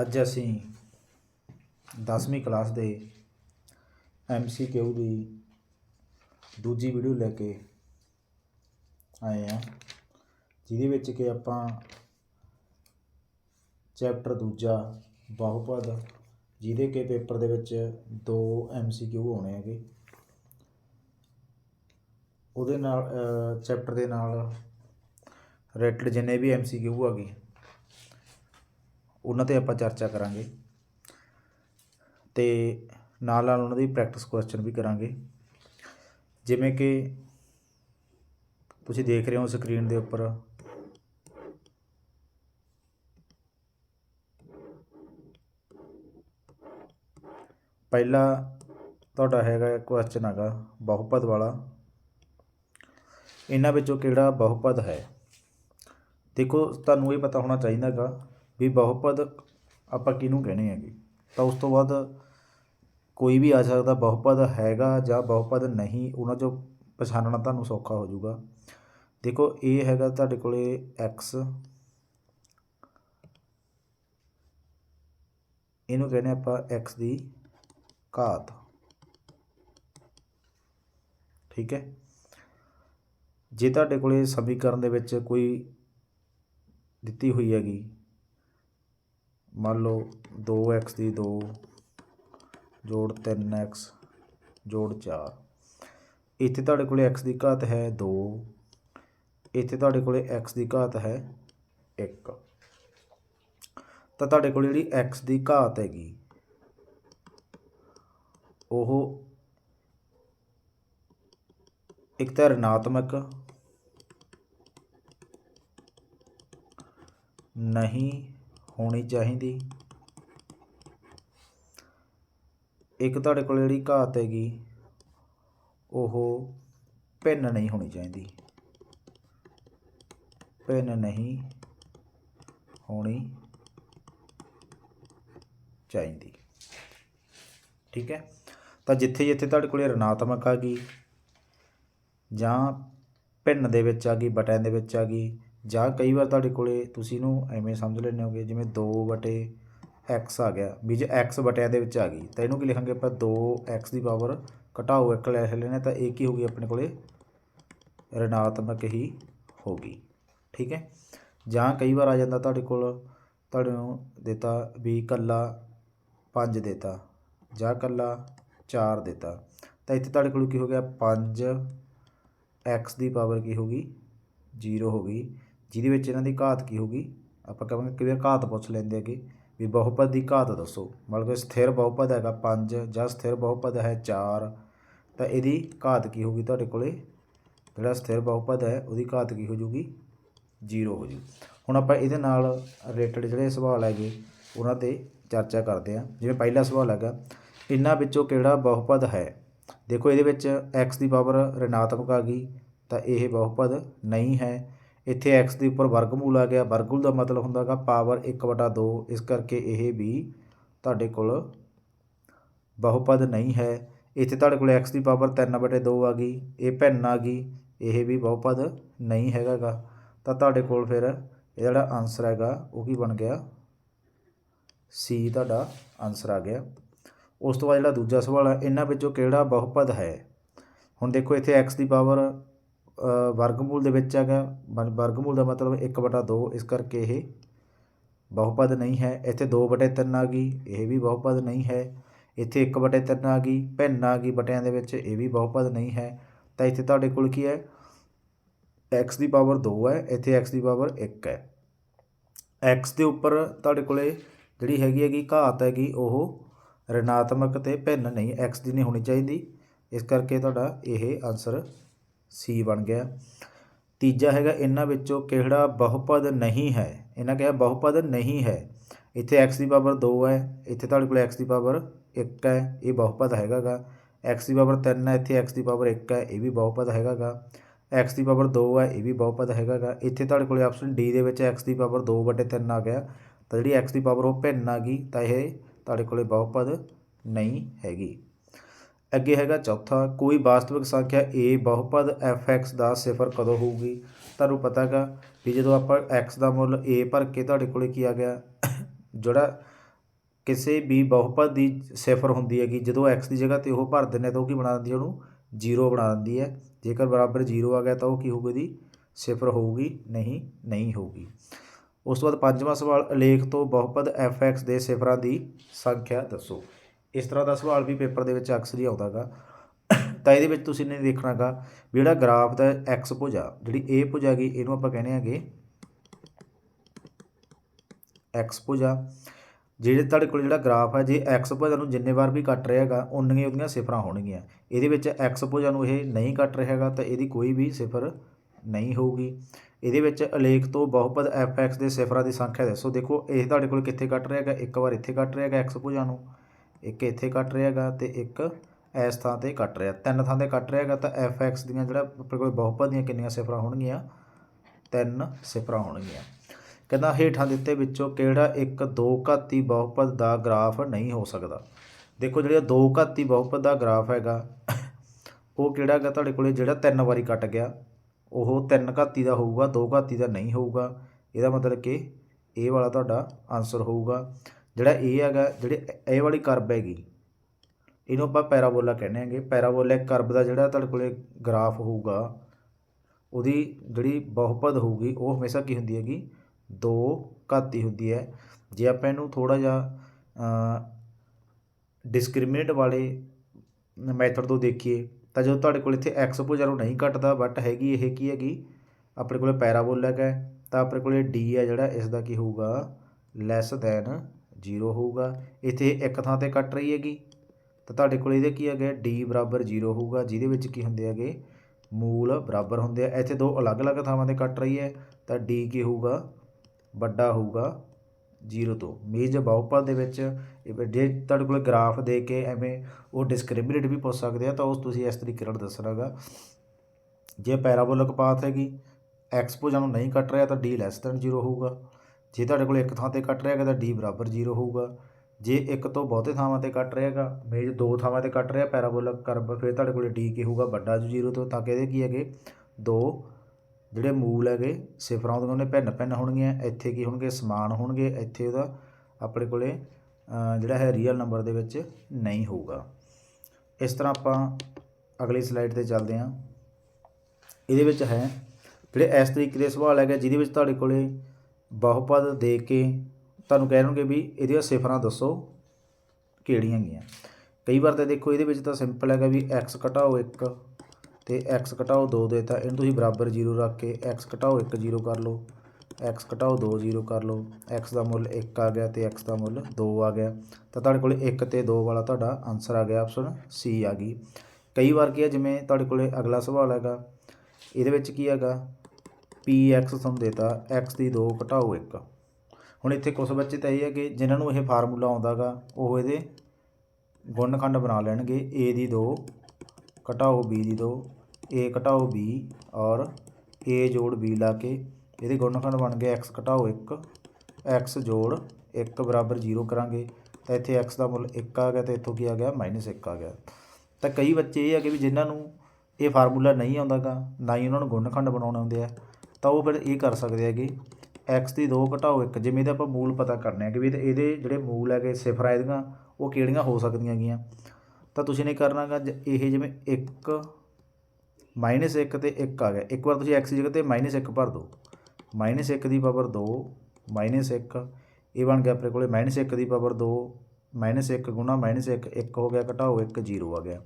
ਅੱਜ ਅਸੀਂ 10ਵੀਂ ਕਲਾਸ ਦੇ ਐਮਸੀਕਿਊ ਦੀ ਦੂਜੀ ਵੀਡੀਓ ਲੈ ਕੇ ਆਏ ਹਾਂ, ਜਿਹਦੇ ਵਿੱਚ ਕਿ ਆਪਾਂ ਚੈਪਟਰ ਦੂਜਾ ਬਹੁਪਦ, ਜਿਹਦੇ ਕਿ ਪੇਪਰ ਦੇ ਵਿੱਚ ਦੋ ਐਮਸੀਕਿਊ ਆਉਣੇ ਹੈਗੇ। ਉਹਦੇ ਨਾਲ ਚੈਪਟਰ ਦੇ ਨਾਲ ਰਿਲੇਟਡ ਜਿੰਨੇ ਵੀ ਐਮਸੀਕਿਊ ਹੈਗੇ ਉਹਨਾਂ 'ਤੇ ਆਪਾਂ ਚਰਚਾ ਕਰਾਂਗੇ ਤੇ ਨਾਲ ਨਾਲ ਉਹਨਾਂ ਦੀ ਪ੍ਰੈਕਟਿਸ ਕੁਐਸਚਨ ਵੀ ਕਰਾਂਗੇ। ਜਿਵੇਂ ਕਿ ਤੁਸੀਂ ਦੇਖ ਰਹੇ ਹੋ ਸਕਰੀਨ ਦੇ ਉੱਪਰ। ਪਹਿਲਾ ਤੁਹਾਡਾ ਹੈਗਾ ਕੁਐਸਚਨ ਹੈਗਾ ਬਹੁਪਦ ਵਾਲਾ। ਇਹਨਾਂ ਵਿੱਚੋਂ ਕਿਹੜਾ ਬਹੁਪਦ ਹੈ? ਦੇਖੋ, ਤੁਹਾਨੂੰ ਇਹ ਪਤਾ ਹੋਣਾ ਚਾਹੀਦਾ ਹੈਗਾ ਵੀ ਬਹੁਪਦ ਆਪਾਂ ਕਿਹਨੂੰ ਕਹਿੰਦੇ ਹੈਗੇ? ਤਾਂ ਉਸ ਤੋਂ ਬਾਅਦ ਕੋਈ ਵੀ ਆ ਸਕਦਾ ਬਹੁਪਦ ਹੈਗਾ ਜਾਂ ਬਹੁਪਦ ਨਹੀਂ, ਉਹਨਾਂ 'ਚੋਂ ਪਛਾਣਨਾ ਤੁਹਾਨੂੰ ਸੌਖਾ ਹੋ ਜਾਊਗਾ। ਦੇਖੋ, ਇਹ ਹੈਗਾ ਤੁਹਾਡੇ ਕੋਲੇ x ਇਹਨੂੰ ਕਹਿੰਦੇ ਆਪਾਂ x ਦੀ ਘਾਤ। ਠੀਕ ਹੈ? ਜੇ ਤੁਹਾਡੇ ਕੋਲੇ ਸਮੀਕਰਨ ਦੇ ਵਿੱਚ ਕੋਈ ਦਿੱਤੀ ਹੋਈ ਹੈਗੀ ਮੰਨ ਲਓ 2x ਦੀ ਦੋ ਜੋੜ ਤਿੰਨ ਐਕਸ ਜੋੜ ਚਾਰ। ਇੱਥੇ ਤੁਹਾਡੇ ਕੋਲੇ ਐਕਸ ਦੀ ਘਾਤ ਹੈ ਦੋ। ਇੱਥੇ ਤੁਹਾਡੇ ਕੋਲੇ ਐਕਸ ਦੀ ਘਾਤ ਹੈ 1 ਤਾਂ ਤੁਹਾਡੇ ਕੋਲ ਜਿਹੜੀ x ਦੀ ਘਾਤ ਹੈਗੀ, ਉਹ ਇੱਕ ਤਾਂ ਰਿਣਾਤਮਕ, ਨਹੀਂ ਹੋਣੀ ਚਾਹੀਦੀ। ਇੱਕ ਤੁਹਾਡੇ ਕੋਲ ਜਿਹੜੀ ਘਾਤ ਹੈਗੀ, ਉਹ ਭਿੰਨ ਨਹੀਂ ਹੋਣੀ ਚਾਹੀਦੀ। ਭਿੰਨ ਨਹੀਂ ਹੋਣੀ ਚਾਹੀਦੀ। ਠੀਕ ਹੈ? ਤਾਂ ਜਿੱਥੇ ਜਿੱਥੇ ਤੁਹਾਡੇ ਕੋਲੇ ਰਿਣਾਤਮਕ ਆ ਗਈ ਜਾਂ ਭਿੰਨ ਦੇ ਵਿੱਚ ਆ ਗਈ ਬਟਿਆਂ ਦੇ ਵਿੱਚ ਆ ਗਈ ਜਾਂ ਕਈ ਵਾਰ ਤੁਹਾਡੇ ਕੋਲੇ ਤੁਸੀਂ ਇਹਨੂੰ ਐਵੇਂ ਸਮਝ ਲੈਂਦੇ ਹੋਗੇ, ਜਿਵੇਂ 2 ਬਟੇ x ਆ ਗਿਆ, ਵੀ ਜੇ x ਬਟਿਆਂ ਦੇ ਵਿੱਚ ਆ ਗਈ, ਤਾਂ ਇਹਨੂੰ ਕੀ ਲਿਖਾਂਗੇ ਆਪਾਂ? 2x ਦੀ ਪਾਵਰ ਘਟਾਓ 1 ਲੈ ਲੈਣੇ ਤਾਂ ਇਹ ਕੀ ਹੋਗੀ ਆਪਣੇ ਕੋਲੇ? ਰਿਣਾਤਮਕ ਹੀ ਹੋਗੀ ਠੀਕ ਹੈ? ਜਾਂ ਕਈ ਵਾਰ ਆ ਜਾਂਦਾ ਤੁਹਾਡੇ ਕੋਲ, ਤੁਹਾਡੇ ਦਿੱਤਾ ਵੀ ਕੱਲਾ 5 ਦਿੱਤਾ, ਜਾਂ ਕੱਲਾ 4 ਦਿੱਤਾ, ਤਾਂ ਇੱਥੇ ਤੁਹਾਡੇ ਕੋਲ ਕੀ ਹੋ ਗਿਆ? 5 x ਦੀ ਪਾਵਰ ਕੀ ਹੋਗੀ 0 ਹੋ ਗਈ। ਜਿਹਦੇ ਵਿੱਚ ਇਹਨਾਂ ਦੀ ਘਾਤ ਕੀ ਹੋਗੀ ਆਪਾਂ ਕਹਾਂਗੇ ਕਈ ਵਾਰ ਘਾਤ ਪੁੱਛ ਲੈਂਦੇ ਹੈਗੇ ਵੀ ਬਹੁਪਦ ਦੀ ਘਾਤ ਦੱਸੋ। ਮਤਲਬ ਕਿ ਸਥਿਰ ਬਹੁਪਦ ਹੈਗਾ 5 ਜਾਂ ਸਥਿਰ ਬਹੁਪਦ ਹੈ 4 ਤਾਂ ਇਹਦੀ ਘਾਤ ਕੀ ਹੋਗੀ ਤੁਹਾਡੇ ਕੋਲੇ? ਜਿਹੜਾ ਸਥਿਰ ਬਹੁਪਦ ਹੈ ਉਹਦੀ ਘਾਤ ਕੀ ਹੋ ਜੂਗੀ 0 ਹੋ ਜੂ ਹੁਣ ਆਪਾਂ ਇਹਦੇ ਨਾਲ ਰਿਲੇਟਡ ਜਿਹੜੇ ਸਵਾਲ ਹੈਗੇ, ਉਹਨਾਂ ਤੇ ਚਰਚਾ ਕਰਦੇ ਹਾਂ। ਜਿਵੇਂ ਪਹਿਲਾ ਸਵਾਲ ਹੈਗਾ, ਇਹਨਾਂ ਵਿੱਚੋਂ ਕਿਹੜਾ ਬਹੁਪਦ ਹੈ? ਦੇਖੋ ਇਹਦੇ ਵਿੱਚ x ਦੀ ਪਾਵਰ ਰਿਣਾਤਮਕ ਆ ਗਈ, ਤਾਂ ਇਹ ਬਹੁਪਦ ਨਹੀਂ ਹੈ। ਇੱਥੇ x ਦੇ ਉੱਪਰ ਵਰਗਮੂਲ ਆ ਗਿਆ। ਵਰਗਮੂਲ ਦਾ ਮਤਲਬ ਹੁੰਦਾ ਹੈਗਾ ਪਾਵਰ 1/2 ਇਸ ਕਰਕੇ ਇਹ ਵੀ ਤੁਹਾਡੇ ਕੋਲ ਬਹੁਪਦ ਨਹੀਂ ਹੈ। ਇੱਥੇ ਤੁਹਾਡੇ ਕੋਲ x ਦੀ ਪਾਵਰ 3/2 ਆ ਗਈ। ਇਹ ਭਿੰਨ ਆ ਗਈ। ਇਹ ਵੀ ਬਹੁਪਦ ਨਹੀਂ ਹੈਗਾਗਾ। ਤਾਂ ਤੁਹਾਡੇ ਕੋਲ ਫਿਰ ਇਹ ਜਿਹੜਾ ਆਨਸਰ ਹੈਗਾ ਉਹ ਕੀ ਬਣ ਗਿਆ? ਸੀ ਤੁਹਾਡਾ ਆਨਸਰ ਆ ਗਿਆ। ਉਸ ਤੋਂ ਬਾਅਦ ਜਿਹੜਾ ਦੂਜਾ ਸਵਾਲ ਹੈ ਇਹਨਾਂ ਵਿੱਚੋਂ ਕਿਹੜਾ ਬਹੁਪਦ ਹੈ? ਹੁਣ ਦੇਖੋ ਇੱਥੇ x ਦੀ ਪਾਵਰ ਵਰਗਮੂਲ ਦੇ ਵਿੱਚ ਹੈਗਾ ਵਰਗਮੂਲ ਦਾ ਮਤਲਬ 1/2 ਇਸ ਕਰਕੇ ਇਹ ਬਹੁਪਦ ਨਹੀਂ ਹੈ। ਇੱਥੇ 2/3 ਆ ਗਈ, ਇਹ ਵੀ ਬਹੁਪਦ ਨਹੀਂ ਹੈ। ਇੱਥੇ 1/3 ਆ ਗਈ, ਭਿੰਨ ਆ ਗਈ ਬਟਿਆਂ ਦੇ ਵਿੱਚ, ਇਹ ਵੀ ਬਹੁਪਦ ਨਹੀਂ ਹੈ। ਤਾਂ ਇੱਥੇ ਤੁਹਾਡੇ ਕੋਲ ਕੀ ਹੈ? x ਦੀ ਪਾਵਰ 2 ਹੈ, ਇੱਥੇ x ਦੀ ਪਾਵਰ 1 ਹੈ। x ਦੇ ਉੱਪਰ ਤੁਹਾਡੇ ਕੋਲੇ ਜਿਹੜੀ ਹੈਗੀ ਹੈਗੀ ਘਾਤ ਹੈਗੀ, ਉਹ ਰਿਣਾਤਮਕ ਤੇ ਭਿੰਨ ਨਹੀਂ, x ਦੀ ਨਹੀਂ ਹੋਣੀ ਚਾਹੀਦੀ। ਇਸ ਕਰਕੇ ਤੁਹਾਡਾ ਇਹ ਆਨਸਰ ਸੀ ਬਣ ਗਿਆ। ਤੀਜਾ ਹੈਗਾ, ਇਹਨਾਂ ਵਿੱਚੋਂ ਕਿਹੜਾ ਬਹੁਪਦ ਨਹੀਂ ਹੈ? ਇਹਨਾਂ ਕਿਹਾ ਬਹੁਪਦ ਨਹੀਂ ਹੈ। ਇੱਥੇ x ਦੀ ਪਾਵਰ 2 ਹੈ, ਇੱਥੇ ਤੁਹਾਡੇ ਕੋਲ x ਦੀ ਪਾਵਰ 1 ਹੈ, ਇਹ ਬਹੁਪਦ ਹੈਗਾਗਾ। x ਦੀ ਪਾਵਰ 3 ਹੈ, ਇੱਥੇ x ਦੀ ਪਾਵਰ 1 ਹੈ, ਇਹ ਵੀ ਬਹੁਪਦ ਹੈਗਾਗਾ। x ਦੀ ਪਾਵਰ 2 ਹੈ, ਇਹ ਵੀ ਬਹੁਪਦ ਹੈਗਾਗਾ। ਇੱਥੇ ਤੁਹਾਡੇ ਕੋਲ ਆਪਸ਼ਨ ਡੀ ਦੇ ਵਿੱਚ x ਦੀ ਪਾਵਰ 2/3 ਆ ਗਿਆ। ਤਾਂ ਜਿਹੜੀ x ਦੀ ਪਾਵਰ ਉਹ ਭਿੰਨ ਆ ਗਈ, ਤਾਂ ਇਹ ਤੁਹਾਡੇ ਕੋਲੇ ਬਹੁਪਦ ਨਹੀਂ ਹੈਗੀ। ਅੱਗੇ ਹੈਗਾ ਚੌਥਾ, ਕੋਈ ਵਾਸਤਵਿਕ ਸੰਖਿਆ a ਬਹੁਪਦ fx ਦਾ ਸਿਫਰ ਕਦੋਂ ਹੋਊਗੀ? ਤੁਹਾਨੂੰ ਪਤਾ ਹੈਗਾ ਵੀ ਜਦੋਂ ਆਪਾਂ x ਦਾ ਮੁੱਲ a ਭਰ ਕੇ ਤੁਹਾਡੇ ਕੋਲੇ ਕੀ ਆ ਗਿਆ? ਜਿਹੜਾ ਕਿਸੇ ਵੀ ਬਹੁਪਦ ਦੀ ਸਿਫਰ ਹੁੰਦੀ ਹੈਗੀ, ਜਦੋਂ x ਦੀ ਜਗ੍ਹਾ ਤੇ ਉਹ ਭਰ ਦਿੰਦੇ ਤਾਂ ਉਹ ਕੀ ਬਣਾ ਦਿੰਦੀ ਹੈ ਉਹਨੂੰ? ਜੀਰੋ ਬਣਾ ਦਿੰਦੀ ਹੈ। ਜੇਕਰ ਬਰਾਬਰ ਜ਼ੀਰੋ ਆ ਗਿਆ ਤਾਂ ਉਹ ਕੀ ਹੋਊਗੀ ਦੀ ਸਿਫਰ ਹੋਊਗੀ, ਨਹੀਂ ਨਹੀਂ ਹੋਊਗੀ। ਉਸ ਤੋਂ ਬਾਅਦ ਪੰਜਵਾਂ ਸਵਾਲ ਅਲੇਖ ਤੋਂ ਬਹੁਪਦ fx ਦੇ ਸਿਫਰਾਂ ਦੀ ਸੰਖਿਆ ਦੱਸੋ। ਇਸ ਤਰ੍ਹਾਂ ਦਾ ਸਵਾਲ ਵੀ ਪੇਪਰ ਦੇ ਵਿੱਚ ਅਕਸਰ ਹੀ ਆਉਂਦਾਗਾ ਤਾਂ ਇਹਦੇ ਵਿੱਚ ਤੁਸੀਂ ਨੇ ਦੇਖਣਾਗਾ ਵੀ ਜਿਹੜਾ ਗ੍ਰਾਫ ਦਾ ਐਕਸ ਭੁਜਾ, ਜਿਹੜੀ a ਭੁਜਾ ਗਈ, ਇਹਨੂੰ ਆਪਾਂ ਕਹਿੰਦੇ ਆਗੇ ਐਕਸ ਭੁਜਾ। ਜਿਹੜੇ ਤੁਹਾਡੇ ਕੋਲ ਜਿਹੜਾ ਗ੍ਰਾਫ ਹੈ ਜੇ ਐਕਸ ਭੁਜਾ ਨੂੰ ਜਿੰਨੇ ਵਾਰ ਵੀ ਕੱਟ ਰਿਹਾ ਹੈਗਾ ਉਨੀਆਂ ਉਹਦੀਆਂ ਸਿਫਰਾਂ ਹੋਣਗੀਆਂ। ਇਹਦੇ ਵਿੱਚ ਐਕਸ ਭੁਜਾ ਨੂੰ ਇਹ ਨਹੀਂ ਕੱਟ ਰਿਹਾ ਹੈਗਾ ਤਾਂ ਇਹਦੀ ਕੋਈ ਵੀ ਸਿਫਰ ਨਹੀਂ ਹੋਊਗੀ। ਇਹਦੇ ਵਿੱਚ ਅਲੇਖ ਤੋਂ ਬਹੁਪਦ ਐਫ ਐਕਸ ਦੇ ਸਿਫਰਾਂ ਦੀ ਸੰਖਿਆ ਦੱਸੋ। ਦੇਖੋ, ਇਹ ਤੁਹਾਡੇ ਕੋਲ ਕਿੱਥੇ ਕੱਟ ਰਿਹਾ ਹੈਗਾ ਇੱਕ ਵਾਰ ਇੱਥੇ ਕੱਟ ਰਿਹਾ ਹੈਗਾ x ਭੁਜਾ ਨੂੰ। ਇੱਕ ਇੱਥੇ ਕੱਟ ਰਿਹਾ ਹੈਗਾ ਤੇ ਇੱਕ ਇਸ ਥਾਂ ਤੇ ਕੱਟ ਰਿਹਾ। ਤਿੰਨ ਥਾਂ ਤੇ ਕੱਟ ਰਿਹਾ ਹੈਗਾ ਤਾਂ ਐਫ ਐਕਸ ਦੀਆਂ ਜਿਹੜਾ ਆਪਣੇ ਕੋਲ ਬਹੁਪਦ ਦੀਆਂ ਕਿੰਨੀਆਂ ਸਿਫਰਾਂ ਹੋਣਗੀਆਂ? ਤਿੰਨ ਸਿਫਰਾਂ ਹੋਣਗੀਆਂ। ਕਹਿੰਦਾ ਹੇਠਾਂ ਦਿੱਤੇ ਵਿੱਚੋਂ ਕਿਹੜਾ ਇੱਕ ਦੋ ਘਾਤੀ ਬਹੁਪਦ ਦਾ ਗ੍ਰਾਫ ਨਹੀਂ ਹੋ ਸਕਦਾ? ਦੇਖੋ ਜਿਹੜਾ ਦੋ ਘਾਤੀ ਬਹੁਪਦ ਦਾ ਗ੍ਰਾਫ ਹੈਗਾ, ਉਹ ਕਿਹੜਾ ਹੈਗਾ ਤੁਹਾਡੇ ਕੋਲੇ? ਜਿਹੜਾ ਤਿੰਨ ਵਾਰੀ ਕੱਟ ਗਿਆ, ਉਹ ਤਿੰਨ ਘਾਤੀ ਦਾ ਹੋਊਗਾ, ਦੋ ਘਾਤੀ ਦਾ ਨਹੀਂ ਹੋਊਗਾ। ਇਹਦਾ ਮਤਲਬ ਕਿ ਇਹ ਵਾਲਾ ਤੁਹਾਡਾ ਆਨਸਰ ਹੋਊਗਾ। ਜਿਹੜਾ ਇਹ ਹੈਗਾ, ਜਿਹੜੇ ਇਹ ਵਾਲੀ ਕਰਬ ਹੈਗੀ, ਇਹਨੂੰ ਆਪਾਂ ਪੈਰਾਬੋਲਾ ਕਹਿੰਦੇ ਹਾਂਗੇ। ਪੈਰਾਬੋਲਿਕ ਕਰਬ ਦਾ ਜਿਹੜਾ ਤੁਹਾਡੇ ਕੋਲੇ ਗ੍ਰਾਫ ਹੋਊਗਾ, ਉਹਦੀ ਜਿਹੜੀ ਬਹੁਪਦ ਹੋਊਗੀ, ਉਹ ਹਮੇਸ਼ਾ ਕੀ ਹੁੰਦੀ ਹੈਗੀ? ਦੋ ਘਾਤੀ ਹੁੰਦੀ ਹੈ। ਜੇ ਆਪਾਂ ਇਹਨੂੰ ਥੋੜਾ ਜਿਹਾ ਡਿਸਕ੍ਰਿਮੀਨੇਟ ਵਾਲੇ ਮੈਥਡ ਤੋਂ ਦੇਖੀਏ, ਤਾਂ ਜਦੋਂ ਤੁਹਾਡੇ ਕੋਲ ਇੱਥੇ x ਭੁਜਾ ਨੂੰ ਨਹੀਂ ਕੱਟਦਾ ਬਟ ਹੈਗੀ ਇਹ ਕੀ ਹੈਗੀ? ਆਪਣੇ ਕੋਲ ਪੈਰਾਬੋਲਿਕ ਹੈ, ਤਾਂ ਆਪਣੇ ਕੋਲ d ਹੈ ਜਿਹੜਾ, ਇਸ ਦਾ ਕੀ ਹੋਊਗਾ? ਲੈਸ ਦੈਨ ਜੀਰੋ ਹੋਊਗਾ। ਇੱਥੇ ਇੱਕ ਥਾਂ ਤੇ ਕੱਟ ਰਹੀ ਹੈਗੀ। ਤਾਂ ਤੁਹਾਡੇ ਕੋਲ ਇਹਦੇ ਕੀ ਹੈਗੇ d ਬਰਾਬਰ 0 ਹੋਊਗਾ, ਜਿਹਦੇ ਵਿੱਚ ਕੀ ਹੁੰਦੇ ਹੈਗੇ? ਮੂਲ ਬਰਾਬਰ ਹੁੰਦੇ ਆ। ਇੱਥੇ ਦੋ ਅਲੱਗ-ਅਲੱਗ ਥਾਵਾਂ ਤੇ ਕੱਟ ਰਹੀ ਹੈ। ਤਾਂ d ਕੀ ਹੋਊਗਾ? ਵੱਡਾ ਹੋਊਗਾ 0 ਤੋਂ। ਮੇਜ ਬਹੁਪਦ ਦੇ ਵਿੱਚ ਜੇ ਤੁਹਾਡੇ ਕੋਲ ਗ੍ਰਾਫ ਦੇ ਕੇ ਐਵੇਂ ਉਹ ਡਿਸਕ੍ਰਿਮੀਨੇਟ ਵੀ ਪੁੱਛ ਸਕਦੇ ਆ, ਤਾਂ ਉਸ ਤੁਸੀਂ ਇਸ ਤਰੀਕੇ ਨਾਲ ਦੱਸਣਾਗਾ ਜੇ ਪੈਰਾਬੋਲਿਕ ਪਾਥ ਹੈਗੀ, x ਭੁਜਾ ਨੂੰ ਨਹੀਂ ਕੱਟ ਰਿਹਾ, ਤਾਂ d ਲੈਸ ਦੈਨ 0 ਹੋਊਗਾ। ਜੇ ਤੁਹਾਡੇ ਕੋਲ ਇੱਕ ਥਾਂ ਤੇ ਕੱਟ ਰਿਹਾ ਹੈਗਾ ਤਾਂ d ਬਰਾਬਰ 0 ਹੋਊਗਾ। ਜੇ ਇੱਕ ਤੋਂ ਬਹੁਤੇ ਥਾਵਾਂ ਤੇ ਕੱਟ ਰਿਹਾ ਹੈਗਾ ਮੇਜ ਦੋ ਥਾਵਾਂ ਤੇ ਕੱਟ ਰਿਹਾ ਪੈਰਾਬੋਲਿਕ ਕਰਵ ਫਿਰ ਤੁਹਾਡੇ ਕੋਲ d ਕੀ ਹੋਊਗਾ? ਵੱਡਾ ਜੋ 0 ਤੋਂ, ਤਾਂ ਕਿ ਇਹਦੇ ਕੀ ਹੈਗੇ? ਦੋ ਜਿਹੜੇ ਮੂਲ ਹੈਗੇ, ਸਿਫਰਾਂ ਉਹਦੀਆਂ ਉਹਨੇ ਭਿੰਨ ਭਿੰਨ ਹੋਣਗੀਆਂ। ਇੱਥੇ ਕੀ ਹੋਣਗੇ? ਸਮਾਨ ਹੋਣਗੇ। ਇੱਥੇ ਉਹਦਾ ਆਪਣੇ ਕੋਲੇ ਜਿਹੜਾ ਹੈ ਰੀਅਲ ਨੰਬਰ ਦੇ ਵਿੱਚ ਨਹੀਂ ਹੋਊਗਾ। ਇਸ ਤਰ੍ਹਾਂ ਆਪਾਂ ਅਗਲੀ ਸਲਾਈਡ ਤੇ ਚੱਲਦੇ ਹਾਂ। ਇਹਦੇ ਵਿੱਚ ਹੈ, ਜਿਹੜੇ ਇਸ ਤਰੀਕੇ ਦੇ ਸਵਾਲ ਹੈਗੇ, ਜਿਹਦੇ ਵਿੱਚ ਤੁਹਾਡੇ ਕੋਲੇ ਬਹੁਪਦ ਦੇ ਕੇ ਤੁਹਾਨੂੰ ਕਹਿ ਰਣਗੇ ਵੀ ਇਹਦੀਆਂ ਸਿਫਰਾਂ ਦੱਸੋ ਕਿਹੜੀਆਂ ਹੈਗੀਆਂ। ਕਈ ਵਾਰ ਤਾਂ ਦੇਖੋ ਇਹਦੇ ਵਿੱਚ ਤਾਂ ਸਿੰਪਲ ਹੈਗਾ ਵੀ x ਘਟਾਓ 1 ਤੇ x ਘਟਾਓ 2 ਦੇ, ਤਾਂ ਇਹਨੂੰ ਤੁਸੀਂ ਬਰਾਬਰ 0 ਰੱਖ ਕੇ x ਘਟਾਓ 1 0 ਕਰ ਲਓ, x ਘਟਾਓ 2 0 ਕਰ ਲਓ, x ਦਾ ਮੁੱਲ 1 ਆ ਗਿਆ ਤੇ x ਦਾ ਮੁੱਲ 2 ਆ ਗਿਆ, ਤਾਂ ਤੁਹਾਡੇ ਕੋਲ 1 ਤੇ 2 ਵਾਲਾ ਤੁਹਾਡਾ ਆਨਸਰ ਆ ਗਿਆ ਆਪਸ਼ਨ C ਆ ਗਈ। ਕਈ ਵਾਰ ਕੀ ਹੈ ਜਿਵੇਂ ਤੁਹਾਡੇ ਕੋਲੇ ਅਗਲਾ ਸਵਾਲ ਹੈਗਾ, ਇਹਦੇ ਵਿੱਚ ਕੀ ਹੈਗਾ ਪੀ ਐਕਸ ਤੁਹਾਨੂੰ ਦੇਤਾ, ਐਕਸ ਦੀ 2 ਘਟਾਓ 1 ਹੁਣ ਇੱਥੇ ਕੁਝ ਬੱਚੇ ਤਾਂ ਇਹ ਹੈ ਕਿ ਜਿਨ੍ਹਾਂ ਨੂੰ ਇਹ ਫਾਰਮੂਲਾ ਆਉਂਦਾਗਾ, ਉਹ ਇਹਦੇ ਗੁਣਨਖੰਡ ਬਣਾ ਲੈਣਗੇ। A ਦੀ 2 ਘਟਾਓ b ਦੀ 2 a ਘਟਾਓ b ਔਰ a ਜੋੜ b ਲਾ ਕੇ ਇਹਦੇ ਗੁਣਨਖੰਡ ਬਣ ਗਏ x ਘਟਾਓ 1 x ਜੋੜ 1 ਬਰਾਬਰ 0 ਕਰਾਂਗੇ। ਤਾਂ ਇੱਥੇ x ਦਾ ਮੁੱਲ 1 ਆ ਗਿਆ ਤੇ ਇੱਥੋਂ ਕੀ ਆ ਗਿਆ? -1 ਆ ਗਿਆ। ਤਾਂ ਕਈ ਬੱਚੇ ਇਹ ਹੈਗੇ ਵੀ ਜਿਨ੍ਹਾਂ ਨੂੰ ਇਹ ਫਾਰਮੂਲਾ ਨਹੀਂ ਆਉਂਦਾਗਾ, ਨਾ ਹੀ ਉਹਨਾਂ ਨੂੰ ਗੁਣਨਖੰਡ ਬਣਾਉਣੇ ਆਉਂਦੇ ਆ। ਤਾਂ ਉਹ ਫਿਰ ਇਹ ਕਰ ਸਕਦੇ ਹੈਗੇ ਐਕਸ ਦੀ 2 ਘਟਾਓ 1 ਜਿਵੇਂ ਇਹਦੇ ਆਪਾਂ ਮੂਲ ਪਤਾ ਕਰਨੇ ਆ ਕਿ ਵੀ ਇਹਦੇ- ਇਹਦੇ ਜਿਹੜੇ ਮੂਲ ਹੈਗੇ ਸਿਫਰਾਂ ਇਹਦੀਆਂ, ਉਹ ਕਿਹੜੀਆਂ ਹੋ ਸਕਦੀਆਂ ਹੈਗੀਆਂ ਤਾਂ ਤੁਸੀਂ ਨੇ ਕਰਨਾਗਾ ਇਹ ਜਿਵੇਂ 1 ਮਾਈਨਸ 1 ਤੇ 1 ਆ ਗਿਆ। ਇੱਕ ਵਾਰ ਤੁਸੀਂ x ਦੀ ਜਗ੍ਹਾ ਤੇ ਮਾਈਨਸ 1 ਭਰ ਦਿਓ। ਮਾਈਨਸ 1 ਦੀ ਪਾਵਰ 2 ਮਾਈਨਸ 1 ਇਹ ਬਣ ਗਿਆ ਆਪਣੇ ਕੋਲੇ ਮਾਈਨਸ 1 ਦੀ ਪਾਵਰ 2 ਮਾਈਨਸ 1 ਗੁਣਾ ਮਾਈਨਸ 1 1 ਹੋ ਗਿਆ ਘਟਾਓ 1 0 ਆ ਗਿਆ।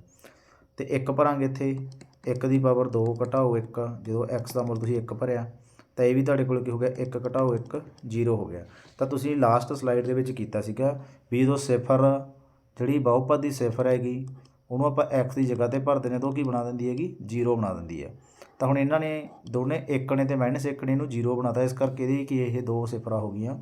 ਤੇ 1 ਭਰਾਂਗੇ ਇੱਥੇ। 1 ਦੀ ਪਾਵਰ 2 ਘਟਾਓ 1 ਜਦੋਂ x ਦਾ ਮੁੱਲ ਤੁਸੀਂ 1 ਭਰਿਆ, ਤਾਂ ਇਹ ਵੀ ਤੁਹਾਡੇ ਕੋਲ ਕੀ ਹੋ ਗਿਆ? 1 ਘਟਾਓ 1 0 ਹੋ ਗਿਆ। ਤਾਂ ਤੁਸੀਂ ਲਾਸਟ ਸਲਾਈਡ ਦੇ ਵਿੱਚ ਕੀਤਾ ਸੀਗਾ ਵੀ ਜਦੋਂ ਸਿਫਰ ਜਿਹੜੀ ਬਹੁਪਦ ਦੀ ਸਿਫਰ ਹੈਗੀ, ਉਹਨੂੰ ਆਪਾਂ x ਦੀ ਜਗ੍ਹਾ ਤੇ ਭਰਦੇ ਨੇ ਤਾਂ ਉਹ ਕੀ ਬਣਾ ਦਿੰਦੀ ਹੈਗੀ? 0 ਬਣਾ ਦਿੰਦੀ ਹੈ। ਤਾਂ ਹੁਣ ਇਹਨਾਂ ਨੇ ਦੋਨੇ 1 ਨੇ ਤੇ -1 ਨੇ, ਇਹਨੂੰ 0 ਬਣਾਤਾ। ਇਸ ਕਰਕੇ ਇਹਦੀ ਕੀ ਇਹ ਦੋ ਸਿਫਰਾਂ ਹੋ ਗਈਆਂ।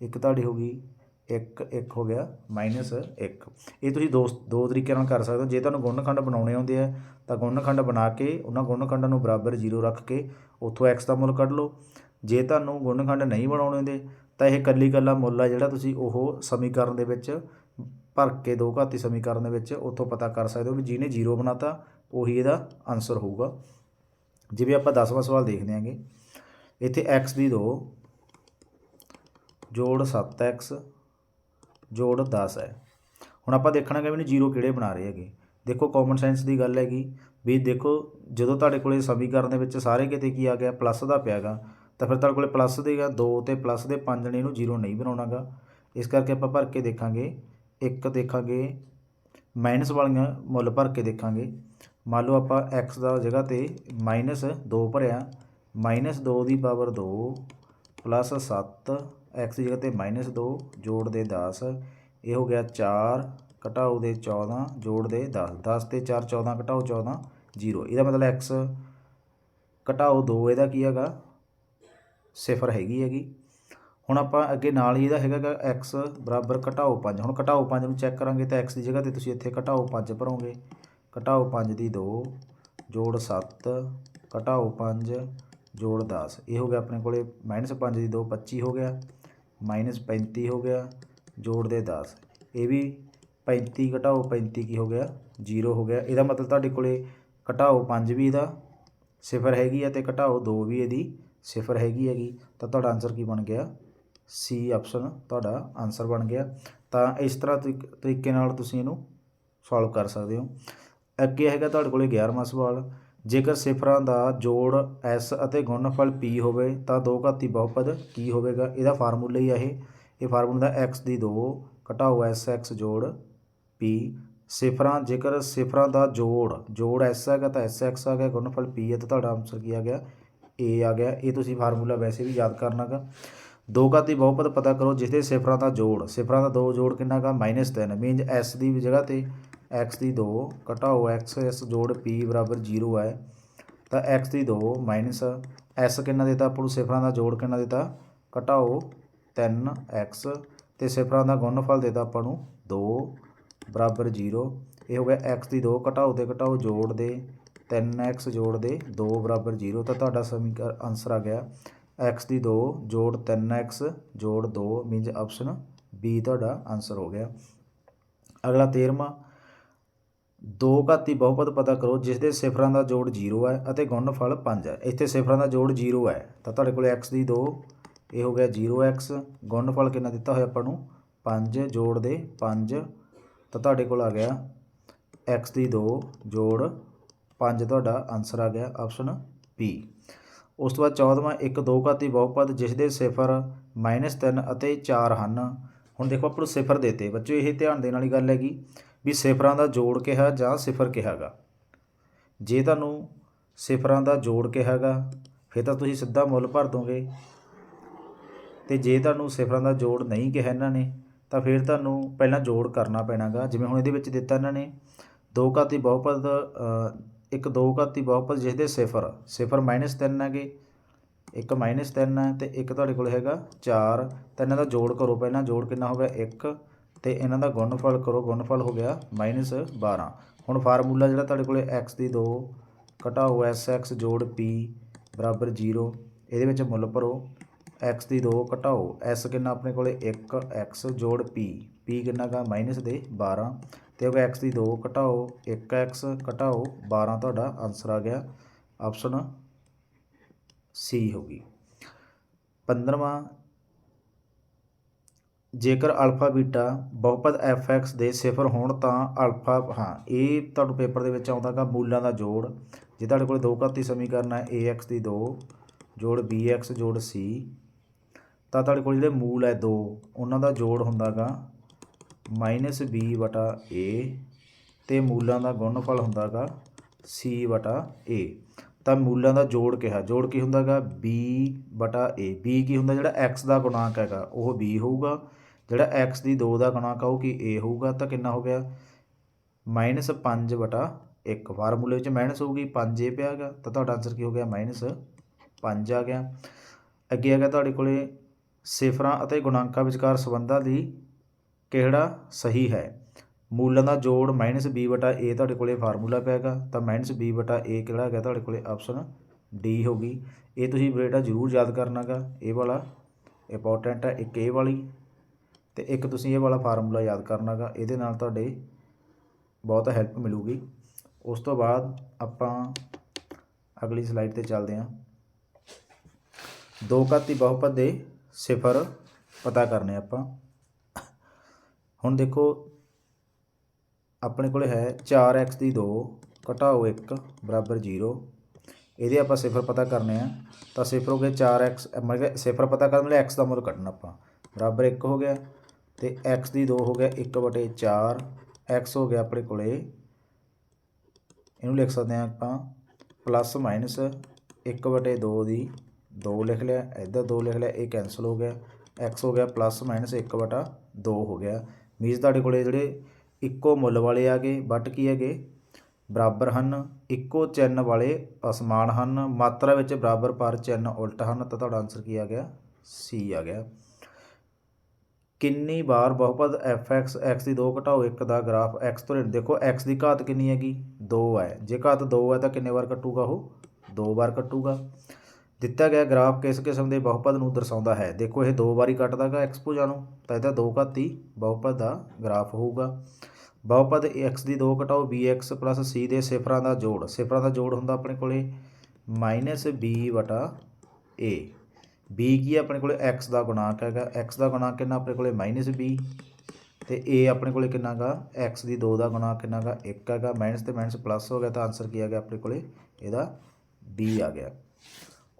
ਇੱਕ ਤੁਹਾਡੀ ਹੋ ਗਈ 1 1 ਹੋ ਗਿਆ ਮਾਈਨਸ -1 ਇਹ ਤੁਸੀਂ ਦੋ ਦੋ ਤਰੀਕੇ ਨਾਲ ਕਰ ਸਕਦੇ ਹੋ। ਜੇ ਤੁਹਾਨੂੰ ਗੁਣਨਖੰਡ ਬਣਾਉਣੇ ਆਉਂਦੇ ਆ, ਤਾਂ ਗੁਣਨਖੰਡ ਬਣਾ ਕੇ ਉਹਨਾਂ ਗੁਣਨਖੰਡਾਂ ਨੂੰ ਬਰਾਬਰ 0 ਰੱਖ ਕੇ ਉੱਥੋਂ x ਦਾ ਮੁੱਲ ਕੱਢ ਲਓ। ਜੇ ਤੁਹਾਨੂੰ ਗੁਣਨਖੰਡ ਨਹੀਂ ਬਣਾਉਣੇ ਹੁੰਦੇ, ਤਾਂ ਇਹ ਕੱਲੀ ਕੱਲਾ ਮੁੱਲ ਆ ਜਿਹੜਾ ਤੁਸੀਂ ਉਹ ਸਮੀਕਰਨ ਦੇ ਵਿੱਚ ਭਰ ਕੇ ਦੋ ਘਾਤੀ ਸਮੀਕਰਨ ਦੇ ਵਿੱਚ ਉੱਥੋਂ ਪਤਾ ਕਰ ਸਕਦੇ ਹੋ ਵੀ ਜਿਹਨੇ 0 ਬਣਾਤਾ, ਉਹੀ ਇਹਦਾ ਆਨਸਰ ਹੋਊਗਾ। ਜਿਵੇਂ ਆਪਾਂ 10ਵਾਂ ਸਵਾਲ ਦੇਖਦੇ ਹਾਂਗੇ ਇੱਥੇ x ਦੀ 2 ਜੋੜ 7x ਜੋੜ 10 ਹੈ। ਹੁਣ ਆਪਾਂ ਦੇਖਣਾ ਕਿ ਵੀ ਇਹਨੂੰ ਜ਼ੀਰੋ ਕਿਹੜੇ ਬਣਾ ਰਹੇ ਹੈਗੇ। ਦੇਖੋ ਕਾਮਨ ਸੈਂਸ ਦੀ ਗੱਲ ਹੈਗੀ ਵੀ ਦੇਖੋ ਜਦੋਂ ਤੁਹਾਡੇ ਕੋਲੇ ਸਮੀਕਰਨ ਦੇ ਵਿੱਚ ਸਾਰੇ ਕਿਤੇ ਕੀ ਆ ਗਿਆ ਪਲੱਸ ਦਾ ਪਿਆਗਾ, ਤਾਂ ਫਿਰ ਤੁਹਾਡੇ ਕੋਲੇ ਪਲੱਸ ਦੇਗਾ 2 ਤੇ ਪਲੱਸ ਦੇ 5 ਨੇ ਇਹਨੂੰ ਜ਼ੀਰੋ ਨਹੀਂ ਬਣਾਉਣਾਗਾ। ਇਸ ਕਰਕੇ ਆਪਾਂ ਭਰ ਕੇ ਦੇਖਾਂਗੇ, ਇੱਕ ਦੇਖਾਂਗੇ ਮਾਈਨਸ ਵਾਲੀਆਂ ਮੁੱਲ ਭਰ ਕੇ ਦੇਖਾਂਗੇ। ਮੰਨ ਲਓ ਆਪਾਂ x ਦਾ ਜਗ੍ਹਾ ਤੇ ਮਾਈਨਸ 2 ਭਰਿਆ ਮਾਈਨਸ 2 ਦੀ ਪਾਵਰ 2 ਪਲੱਸ 7 x ਦੀ ਜਗ੍ਹਾ ਤੇ ਮਾਈਨਸ 2 ਜੋੜ ਦੇ 10 ਇਹ ਹੋ ਗਿਆ 4 ਘਟਾਓ ਦੇ 14 ਜੋੜ ਦੇ 10 10 ਤੇ 4 14 ਘਟਾਓ 14 0 ਇਹਦਾ ਮਤਲਬ x ਘਟਾਓ 2 ਇਹਦਾ ਕੀ ਹੈਗਾ? ਸਿਫਰ ਹੈਗੀ ਹੈਗੀ। ਹੁਣ ਆਪਾਂ ਅੱਗੇ ਨਾਲ ਹੀ ਇਹਦਾ ਹੈਗਾ ਗਾ x ਬਰਾਬਰ ਘਟਾਓ 5 ਹੁਣ ਘਟਾਓ 5 ਨੂੰ ਚੈੱਕ ਕਰਾਂਗੇ ਤਾਂ x ਦੀ ਜਗ੍ਹਾ ਤੇ ਤੁਸੀਂ ਇੱਥੇ ਘਟਾਓ 5 ਭਰੋਗੇ। ਘਟਾਓ 5 ਦੀ 2 ਜੋੜ 7 ਘਟਾਓ 5 ਜੋੜ 10 ਇਹ ਹੋ ਗਿਆ ਆਪਣੇ ਕੋਲੇ ਮਾਈਨਸ 5 ਦੀ 2 25 ਹੋ ਗਿਆ। ਮਾਈਨਸ 35 ਹੋ ਗਿਆ ਜੋੜ ਦੇ 10 ਇਹ ਵੀ 35 ਘਟਾਓ 35 ਕੀ ਹੋ ਗਿਆ 0 ਹੋ ਗਿਆ ਇਹਦਾ ਮਤਲਬ ਤੁਹਾਡੇ ਕੋਲੇ ਘਟਾਓ 5 ਵੀ ਇਹਦਾ ਸਿਫਰ ਹੈਗੀ ਆ ਤੇ ਘਟਾਓ 2 ਵੀ ਇਹਦੀ ਸਿਫਰ ਹੈਗੀ ਹੈਗੀ ਤਾਂ ਤੁਹਾਡਾ ਆਨਸਰ ਕੀ ਬਣ ਗਿਆ ਸੀ ਆਪਸ਼ਨ ਤੁਹਾਡਾ ਆਨਸਰ ਬਣ ਗਿਆ ਤਾਂ ਇਸ ਤਰ੍ਹਾਂ ਤਰੀਕ- ਤਰੀਕੇ ਨਾਲ ਤੁਸੀਂ ਇਹਨੂੰ ਸੋਲਵ ਕਰ ਸਕਦੇ ਹੋ ਅੱਗੇ ਹੈਗਾ ਤੁਹਾਡੇ ਕੋਲੇ 11ਵਾਂ ਸਵਾਲ ਜੇਕਰ ਸਿਫਰਾਂ ਦਾ ਜੋੜ ਐੱਸ ਅਤੇ ਗੁਣਨਫਲ ਪੀ ਹੋਵੇ, ਤਾਂ ਦੋ ਘਾਤੀ ਬਹੁਪਦ ਕੀ ਹੋਵੇਗਾ? ਇਹਦਾ ਫਾਰਮੂਲਾ ਹੀ ਆ ਇਹ। ਇਹ ਫਾਰਮੂਲਾ ਐਕਸ ਦੀ 2 ਘਟਾਓ sx ਜੋੜ ਪੀ ਸਿਫਰਾਂ, ਜੇਕਰ ਸਿਫਰਾਂ ਦਾ ਜੋੜ ਜੋੜ s ਹੈਗਾ ਤਾਂ sx ਆ ਗਿਆ, ਗੁਣਨਫਲ ਪੀ ਹੈ ਤਾਂ ਤੁਹਾਡਾ ਆਨਸਰ ਕੀ ਆ ਗਿਆ? ਏ ਆ ਗਿਆ। ਇਹ ਤੁਸੀਂ ਫਾਰਮੂਲਾ ਵੈਸੇ ਵੀ ਯਾਦ ਕਰਨਾਗਾ ਦੋ ਘਾਤੀ ਬਹੁਪਦ ਪਤਾ ਕਰੋ, ਜਿਸ ਦੇ ਸਿਫਰਾਂ ਦਾ ਜੋੜ, ਸਿਫਰਾਂ ਦਾ ਦੋ ਜੋੜ ਕਿੰਨਾ ਗਾ? -3 ਮੀਨਜ਼ s ਦੀ ਜਗ੍ਹਾ ਤੇ x ਦੀ 2 ਘਟਾਓ x s ਜੋੜ p ਬਰਾਬਰ 0 ਹੈ, ਤਾਂ x ਦੀ 2 ਮਾਈਨਸ s ਕਿੰਨਾ ਦਿੱਤਾ ਆਪਾਂ ਨੂੰ? ਸਿਫਰਾਂ ਦਾ ਜੋੜ ਕਿੰਨਾ ਦਿੱਤਾ? ਘਟਾਓ 3x ਤੇ ਸਿਫਰਾਂ ਦਾ ਗੁਣਨਫਲ ਦਿੱਤਾ ਆਪਾਂ ਨੂੰ 2 ਬਰਾਬਰ 0 ਇਹ ਹੋ ਗਿਆ x ਦੀ 2 ਘਟਾਓ ਤੇ ਘਟਾਓ ਜੋੜ ਦੇ 3x ਜੋੜ ਦੇ 2 ਬਰਾਬਰ 0 ਤਾਂ ਤੁਹਾਡਾ ਸਮੀਕਰਨ ਆਨਸਰ ਆ ਗਿਆ। x ਦੀ 2 ਜੋੜ 3x ਜੋੜ 2 ਮੀਨਜ਼ ਆਪਸ਼ਨ B ਤੁਹਾਡਾ ਆਨਸਰ ਹੋ ਗਿਆ। ਅਗਲਾ 13ਵਾਂ ਦੋ ਘਾਤੀ ਬਹੁਪਦ ਪਤਾ ਕਰੋ ਜਿਸ ਦੇ ਸਿਫਰਾਂ ਦਾ ਜੋੜ 0 ਹੈ ਅਤੇ ਗੁਣਨਫਲ 5 ਹੈ। ਇੱਥੇ ਸਿਫਰਾਂ ਦਾ ਜੋੜ 0 ਹੈ। ਤਾਂ ਤੁਹਾਡੇ ਕੋਲ x ਦੀ 2 ਇਹ ਹੋ ਗਿਆ 0x ਗੁਣਨਫਲ ਕਿੰਨਾ ਦਿੱਤਾ ਹੋਇਆ ਆਪਾਂ ਨੂੰ? 5 ਜੋੜ ਦੇ 5 ਤਾਂ ਤੁਹਾਡੇ ਕੋਲ ਆ ਗਿਆ x ਦੀ 2 ਜੋੜ 5 ਤੁਹਾਡਾ ਆਨਸਰ ਆ ਗਿਆ ਆਪਸ਼ਨ B ਉਸ ਤੋਂ ਬਾਅਦ 14ਵਾਂ ਇੱਕ ਦੋ ਘਾਤੀ ਬਹੁਪਦ ਜਿਸ ਦੇ ਸਿਫਰ -3 ਅਤੇ 4 ਹਨ। ਹੁਣ ਦੇਖੋ ਆਪਾਂ ਨੂੰ ਸਿਫਰ ਦੇਤੇ। ਬੱਚੋ ਇਹ ਧਿਆਨ ਦੇਣ ਵਾਲੀ ਗੱਲ ਹੈਗੀ। ਵੀ ਸਿਫਰਾਂ ਦਾ ਜੋੜ ਕਿਹਾ ਜਾਂ ਸਿਫਰ ਕਿਹਾਗਾ ਜੇ ਤੁਹਾਨੂੰ ਸਿਫਰਾਂ ਦਾ ਜੋੜ ਕਿਹਾਗਾ ਫਿਰ ਤਾਂ ਤੁਸੀਂ ਸਿੱਧਾ ਮੁੱਲ ਭਰ ਦੋਗੇ। ਤੇ ਜੇ ਤੁਹਾਨੂੰ ਸਿਫਰਾਂ ਦਾ ਜੋੜ ਨਹੀਂ ਕਿਹਾ ਇਹਨਾਂ ਨੇ, ਤਾਂ ਫਿਰ ਤੁਹਾਨੂੰ ਪਹਿਲਾਂ ਜੋੜ ਕਰਨਾ ਪੈਣਾਗਾ ਜਿਵੇਂ ਹੁਣ ਇਹਦੇ ਵਿੱਚ ਦਿੱਤਾ ਇਹਨਾਂ ਨੇ, ਦੋ ਘਾਤੀ ਬਹੁਪਦ ਇੱਕ ਦੋ ਘਾਤੀ ਬਹੁਪਦ ਜਿਸ ਦੇ ਸਿਫਰ ਸਿਫਰ -3 ਹੈਗੇ, ਇੱਕ -3 ਹੈ ਤੇ ਇੱਕ ਤੁਹਾਡੇ ਕੋਲ ਹੈਗਾ 4 ਤਾਂ ਇਹਨਾਂ ਦਾ ਜੋੜ ਕਰੋ। ਪਹਿਲਾਂ ਜੋੜ ਕਿੰਨਾ ਹੋ ਗਿਆ? 1 ਤੇ ਇਹਨਾਂ ਦਾ ਗੁਣਨਫਲ ਕਰੋ, ਗੁਣਨਫਲ ਹੋ ਗਿਆ -12 ਹੁਣ ਫਾਰਮੂਲਾ ਜਿਹੜਾ ਤੁਹਾਡੇ ਕੋਲੇ x ਦੀ 2 ਘਟਾਓ sx ਜੋੜ p ਬਰਾਬਰ 0 ਇਹਦੇ ਵਿੱਚ ਮੁੱਲ ਭਰੋ। X ਦੀ 2 ਘਟਾਓ, s ਕਿੰਨਾ ਆਪਣੇ ਕੋਲੇ? 1 x ਜੋੜ p p ਕਿੰਨਾ ਗਾ? ਮਾਈਨਸ ਦੇ 12 ਤੇ ਹੋ ਗਿਆ x ਦੀ 2 ਘਟਾਓ 1x ਘਟਾਓ 12 ਤੁਹਾਡਾ ਆਨਸਰ ਆ ਗਿਆ। ਆਪਸ਼ਨ ਸੀ ਹੋ ਗਈ। 15ਵਾਂ ਜੇਕਰ ਅਲਫਾ, ਬੀਟਾ ਬਹੁਪਦ ਐਕਸ ਦੇ ਸਿਫਰ ਹੋਣ ਤਾਂ ਅਲਫਾ, ਹਾਂ, ਇਹ ਤੁਹਾਨੂੰ ਪੇਪਰ ਦੇ ਵਿੱਚ ਆਉਂਦਾ ਗਾ ਮੂਲਾਂ ਦਾ ਜੋੜ। ਜੇ ਤੁਹਾਡੇ ਕੋਲ ਦੋ ਘਾਤੀ ਸਮੀਕਰਨ ਹੈ ਏ ਐਕਸ ਦੀ 2 ਜੋੜ ਬੀ ਐਕਸ ਜੋੜ ਸੀ ਤਾਂ ਤੁਹਾਡੇ ਕੋਲ ਜਿਹੜੇ ਮੂਲ ਹੈ ਦੋ, ਉਹਨਾਂ ਦਾ ਜੋੜ ਹੁੰਦਾਗਾ ਮਾਈਨਸ ਬੀ ਵਟਾ ਏ ਤੇ ਮੂਲਾਂ ਦਾ ਗੁਣਨਫਲ ਹੁੰਦਾਗਾ ਸੀ ਵਟਾ ਏ ਤਾਂ ਮੂਲਾਂ ਦਾ ਜੋੜ ਕਿਹਾ, ਜੋੜ ਕੀ ਹੁੰਦਾਗਾ? B ਬਟਾ a b ਕੀ ਹੁੰਦਾ ਜਿਹੜਾ x ਦਾ ਗੁਣਾਂਕ ਹੈਗਾ, ਉਹ b ਹੋਊਗਾ। ਜਿਹੜਾ x ਦੀ 2 ਦਾ ਗੁਣਾ ਆ ਉਹ a ਹੋਊਗਾ ਤਾਂ ਕਿੰਨਾ ਹੋ ਗਿਆ? ਮਾਈਨਸ 5 ਵਟਾ 1 ਫਾਰਮੂਲੇ ਵਿੱਚ ਮਾਈਨਸ ਹੋਊਗੀ 5 a ਪਿਆ ਹੈਗਾ ਤਾਂ ਤੁਹਾਡਾ ਆਨਸਰ ਕੀ ਹੋ ਗਿਆ? ਮਾਈਨਸ 5 ਆ ਗਿਆ। ਅੱਗੇ ਆ ਗਿਆ ਤੁਹਾਡੇ ਕੋਲੇ ਸਿਫਰਾਂ ਅਤੇ ਗੁਣਾਂਕਾਂ ਵਿਚਕਾਰ ਸੰਬੰਧਾਂ ਦੀ ਕਿਹੜਾ ਸਹੀ ਹੈ? ਮੂਲਾਂ ਦਾ ਜੋੜ ਮਾਈਨਸ b ਵਟਾ a ਤੁਹਾਡੇ ਕੋਲੇ ਫਾਰਮੂਲਾ ਪਿਆਗਾ ਤਾਂ ਮਾਈਨਸ b ਵਟਾ a ਕਿਹੜਾ ਹੈਗਾ? ਤੁਹਾਡੇ ਕੋਲੇ ਆਪਸ਼ਨ D ਹੋਗੀ ਇਹ ਤੁਸੀਂ ਬੇਟਾ ਜ਼ਰੂਰ ਯਾਦ ਕਰਨਾਗਾ। ਇਹ ਵਾਲਾ ਇੰਪੋਰਟੈਂਟ ਹੈ ਇੱਕ ਇਹ ਵਾਲੀ। ਤੇ ਇੱਕ ਤੁਸੀਂ ਇਹ ਵਾਲਾ ਫਾਰਮੂਲਾ ਯਾਦ ਕਰਨਾਗਾ ਇਹਦੇ ਨਾਲ ਤੁਹਾਡੇ ਬਹੁਤ ਹੈਲਪ ਮਿਲੂਗੀ। ਉਸ ਤੋਂ ਬਾਅਦ ਆਪਾਂ ਅਗਲੀ ਸਲਾਈਡ ਤੇ ਚੱਲਦੇ ਹਾਂ ਦੋ ਘਾਤੀ ਬਹੁਪਦ ਦੇ ਸਿਫਰ ਪਤਾ ਕਰਨੇ ਆਪਾਂ। ਹੁਣ ਦੇਖੋ, ਆਪਣੇ ਕੋਲ ਹੈ 4x ਦੀ 2 ਘਟਾਓ 1 ਬਰਾਬਰ 0 ਇਹਦੇ ਆਪਾਂ ਸਿਫਰ ਪਤਾ ਕਰਨੇ ਆ। ਤਾਂ ਸਿਫਰ ਹੋ ਗਿਆ 4x ਮਤਲਬ ਕਿ ਸਿਫਰ ਪਤਾ ਕਰਨ ਲਈ x ਦਾ ਮੁੱਲ ਕੱਢਣਾ ਆਪਾਂ। ਬਰਾਬਰ 1 ਹੋ ਗਿਆ। ਤੇ x ਦੀ 2 ਹੋ ਗਿਆ 1 ਬਟੇ 4 x ਹੋ ਗਿਆ ਆਪਣੇ ਕੋਲੇ। ਇਹਨੂੰ ਲਿਖ ਸਕਦੇ ਆ ਆਪਾਂ ਪਲੱਸ ਮਾਈਨਸ 1 ਬਟੇ 2 ਦੀ 2 ਲਿਖ ਲਿਆ, ਇੱਧਰ 2 ਲਿਖ ਲਿਆ, ਇਹ ਕੈਨਸਲ ਹੋ ਗਿਆ। x ਹੋ ਗਿਆ ਪਲੱਸ ਮਾਈਨਸ 1 ਬਟਾ 2 ਹੋ ਗਿਆ। ਮੀਨਸ ਤੁਹਾਡੇ ਕੋਲੇ ਜਿਹੜੇ ਇੱਕੋ ਮੁੱਲ ਵਾਲੇ ਆ ਗਏ ਬਟ ਕੀ ਹੈਗੇ? ਬਰਾਬਰ ਹਨ, ਇੱਕੋ ਚਿੰਨ੍ਹ ਵਾਲੇ ਅਸਮਾਨ ਹਨ, ਮਾਤਰਾ ਵਿੱਚ ਬਰਾਬਰ ਪਰ ਚਿੰਨ੍ਹ ਉਲਟ ਹਨ, ਤਾਂ ਤੁਹਾਡਾ ਆਨਸਰ ਕੀ ਆ ਗਿਆ? ਸੀ ਆ ਗਿਆ। ਕਿੰਨੀ ਵਾਰ ਬਹੁਪਦ ਐਫ ਐਕਸ ਐਕਸ ਦੀ 2 ਘਟਾਓ 1 ਦਾ ਗ੍ਰਾਫ ਐਕਸ ਤੋਂ ऋण ਦੇਖੋ ਐਕਸ ਦੀ ਘਾਤ ਕਿੰਨੀ ਹੈਗੀ? 2 ਹੈ। ਜੇ ਘਾਤ 2 ਹੈ ਤਾਂ ਕਿੰਨੇ ਵਾਰ ਕੱਟੂਗਾ ਉਹ? ਦੋ ਵਾਰ ਕੱਟੂਗਾ ਦਿੱਤਾ ਗਿਆ ਗ੍ਰਾਫ ਕਿਸ ਕਿਸਮ ਦੇ ਬਹੁਪਦ ਨੂੰ ਦਰਸਾਉਂਦਾ ਹੈ? ਦੇਖੋ, ਇਹ ਦੋ ਵਾਰੀ ਕੱਟਦਾਗਾ x ਭੁਜਾ ਨੂੰ ਤਾਂ ਇਹਦਾ 2 ਘਾਤੀ ਬਹੁਪਦ ਦਾ ਗ੍ਰਾਫ ਹੋਊਗਾ। ਬਹੁਪਦ x ਦੀ 2 ਘਟਾਓ bx c ਦੇ ਸਿਫਰਾਂ ਦਾ ਜੋੜ। ਸਿਫਰਾਂ ਦਾ ਜੋੜ ਹੁੰਦਾ ਆਪਣੇ ਕੋਲੇ -b ਵਟਾ a b ਕੀ ਹੈ ਆਪਣੇ ਕੋਲੇ x ਦਾ ਗੁਣਾਕ ਹੈਗਾ। X ਦਾ ਗੁਣਾਕ ਕਿੰਨਾ? ਆਪਣੇ ਕੋਲੇ -b ਤੇ a ਆਪਣੇ ਕੋਲੇ ਕਿੰਨਾ ਗਾ? X ਦੀ 2 ਦਾ ਗੁਣਾਕ ਕਿੰਨਾ ਗਾ? 1 ਹੈਗਾ। ਮਾਈਨਸ ਤੇ ਮਾਈਨਸ ਪਲੱਸ ਹੋ ਗਿਆ ਤਾਂ ਆਨਸਰ ਕੀ ਆ ਗਿਆ? ਆਪਣੇ ਕੋਲੇ ਇਹਦਾ b ਆ ਗਿਆ।